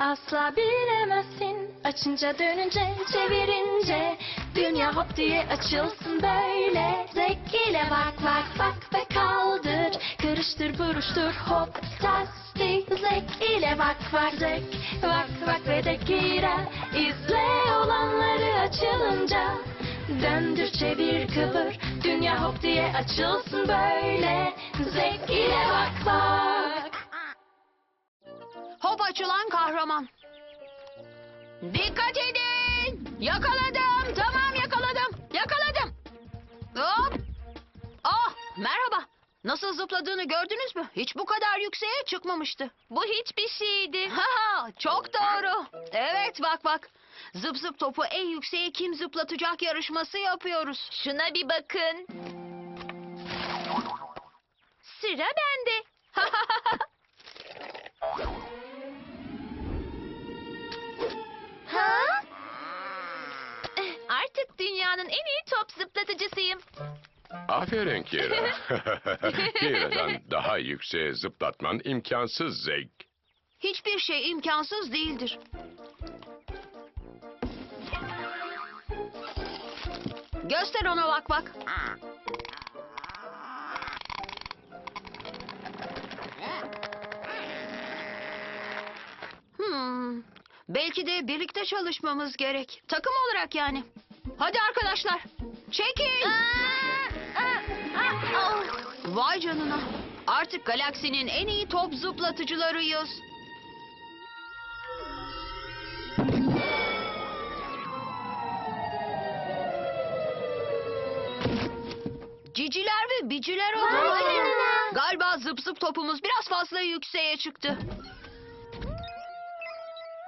asla bilemezsin. Açınca dönünce çevirince. Dünya hop diye açılsın böyle. Zek ile bak bak bak ve kaldır. Karıştır buruştur hop tastik Zek ile bak bak zek Bak bak ve de gira İzle olanları açılınca. Döndür çevir kıvır. Dünya hop diye açılsın böyle. Zek ile bak bak açılan kahraman. Dikkat edin. Yakaladım. Tamam yakaladım. Yakaladım. Hop. Ah merhaba. Nasıl zıpladığını gördünüz mü? Hiç bu kadar yükseğe çıkmamıştı. Bu hiçbir şeydi. Ha, çok doğru. Evet bak bak. Zıp zıp topu en yükseğe kim zıplatacak yarışması yapıyoruz. Şuna bir bakın. Sıra bende. dünyanın en iyi top zıplatıcısıyım. Aferin Kira. Kira'dan daha yükseğe zıplatman imkansız Zeg. Hiçbir şey imkansız değildir. Göster ona bak bak. Hmm. Belki de birlikte çalışmamız gerek. Takım olarak yani. Hadi arkadaşlar. Çekin. Vay canına. Artık galaksinin en iyi top zıplatıcılarıyız. Ciciler ve biciler oldu. Vay canına. Galiba zıp zıp topumuz biraz fazla yükseğe çıktı.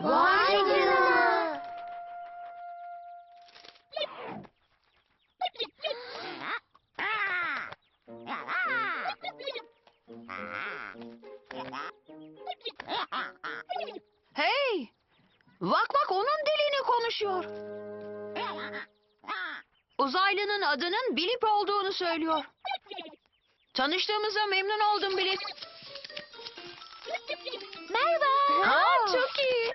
Vay canına. Konuşuyor. Uzaylının adının Bilip olduğunu söylüyor. Tanıştığımıza memnun oldum Bilip. Merhaba. Aa. çok iyi.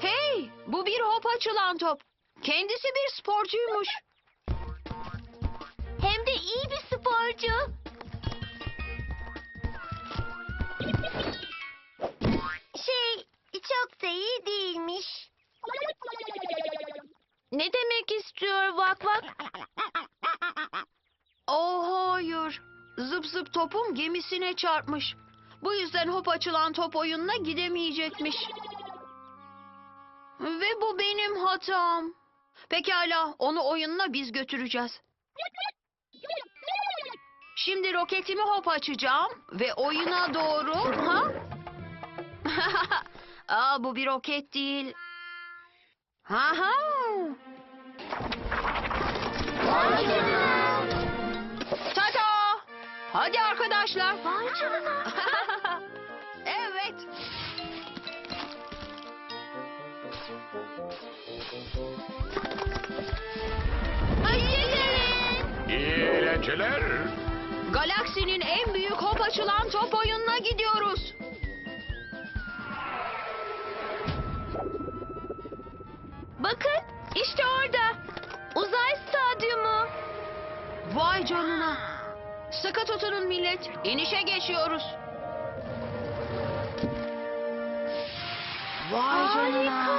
Hey! Bu bir hop açılan top. Kendisi bir sporcuymuş. Sporcu. Şey, çok da iyi değilmiş. Ne demek istiyor Vak Vak? Oh hayır. Zıp zıp topum gemisine çarpmış. Bu yüzden hop açılan top oyununa gidemeyecekmiş. Ve bu benim hatam. Pekala onu oyununa biz götüreceğiz. Şimdi roketimi hop açacağım ve oyuna doğru... Ha? Aa, bu bir roket değil. Ha ha. Tata! Hadi arkadaşlar. Vay canına. evet. Hayır. İyi eğlenceler. Galaksinin en büyük hop açılan top oyununa gidiyoruz. Bakın, işte orada. Uzay stadyumu. Vay canına. Sıkı tutunun millet. İnişe geçiyoruz. Vay canına.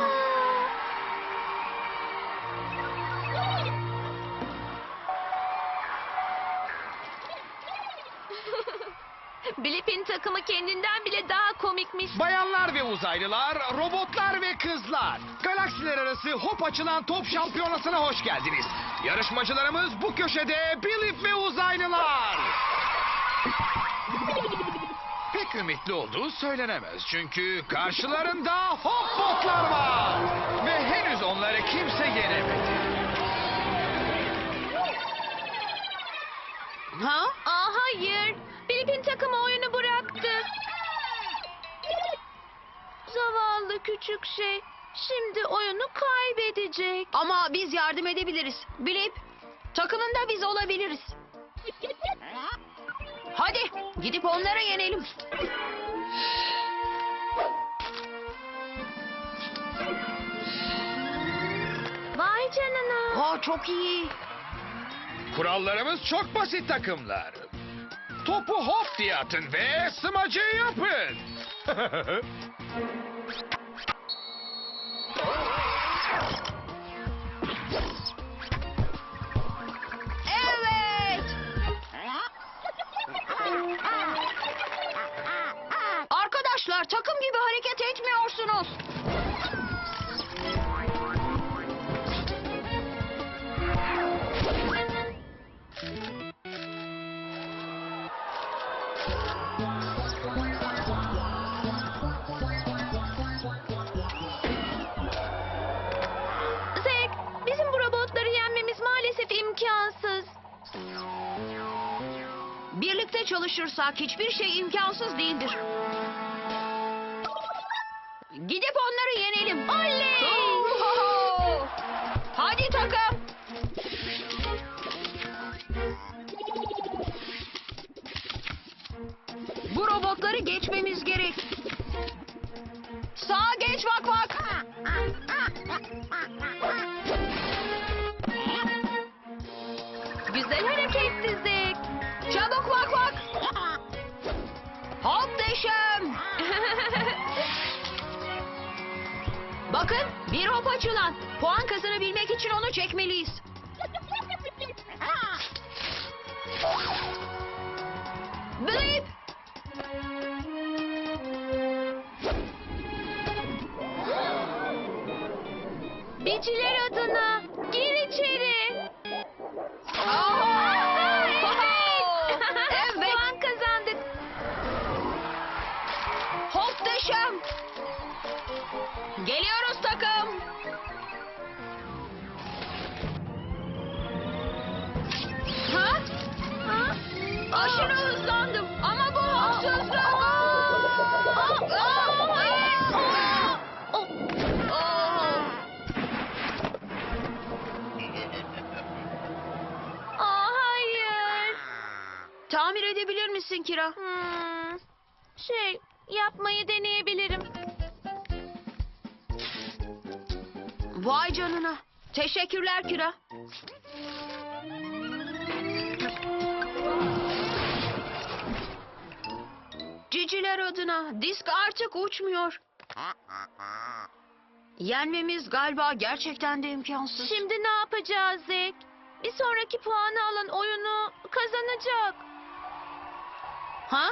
Takımı kendinden bile daha komikmiş. Bayanlar ve uzaylılar, robotlar ve kızlar. Galaksiler arası hop açılan top şampiyonasına hoş geldiniz. Yarışmacılarımız bu köşede Bilip ve uzaylılar. Pek ümitli olduğu söylenemez çünkü karşılarında hop botlar var. Ve henüz onları kimse yenemedi. Ha? Aa hayır. Blip'in takımı oyunu Zavallı küçük şey. Şimdi oyunu kaybedecek. Ama biz yardım edebiliriz. Bilip, Takımında biz olabiliriz. Hadi gidip onlara yenelim. Vay canına. Aa çok iyi. Kurallarımız çok basit takımlar. Topu hop diye atın ve smacı yapın. Birlikte çalışırsak hiçbir şey imkansız değildir. Gidip onları yenelim. Oley! Hadi takım. Bu robotları geçmemiz gerek. Sağa geç bak bak. Güzel hareketti Zek. Çabuk bak bak. Hop deşem. Bakın bir hop açılan. Puan kazanabilmek için onu çekmeliyiz. Blip. Biciler adına gir içeri. Tamir edebilir misin Kira? Hmm, şey, yapmayı deneyebilirim. Vay canına. Teşekkürler Kira. Ciciler adına disk artık uçmuyor. Yenmemiz galiba gerçekten de imkansız. Şimdi ne yapacağız Zek? Bir sonraki puanı alan oyunu kazanacak. Ha?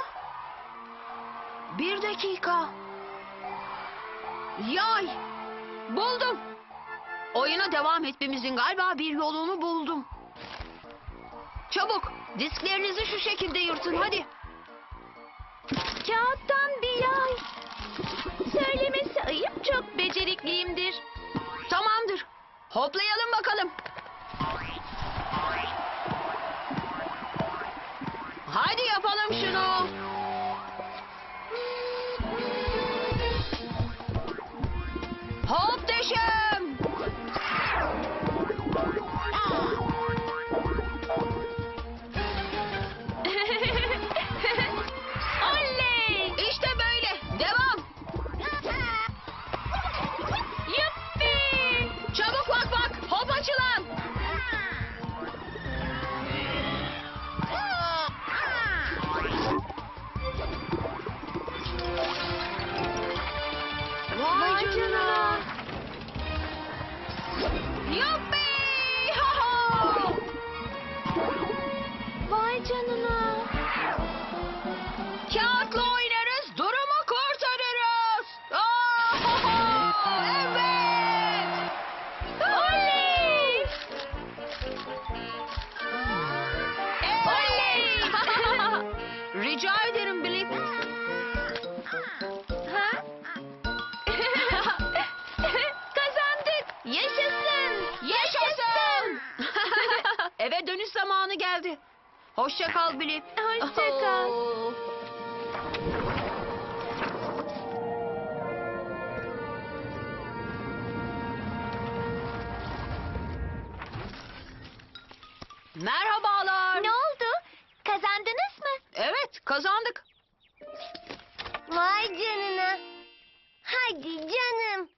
Bir dakika. Yay. Buldum. Oyuna devam etmemizin galiba bir yolunu buldum. Çabuk disklerinizi şu şekilde yırtın hadi. Kağıttan bir yay. Söylemesi ayıp çok becerikliyimdir. Tamamdır. Hoplayalım bakalım. Hadi yapalım şunu. Vay canına. Kağıtla Hoşça kal Blip. Hoşça kal. Merhabalar. Ne oldu? Kazandınız mı? Evet, kazandık. Vay canına. Hadi canım.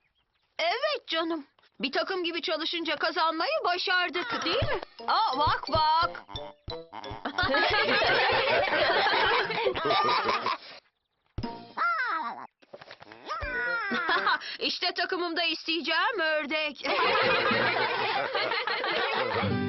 Evet canım. Bir takım gibi çalışınca kazanmayı başardık değil mi? Aa bak bak. işte takımımda isteyeceğim ördek.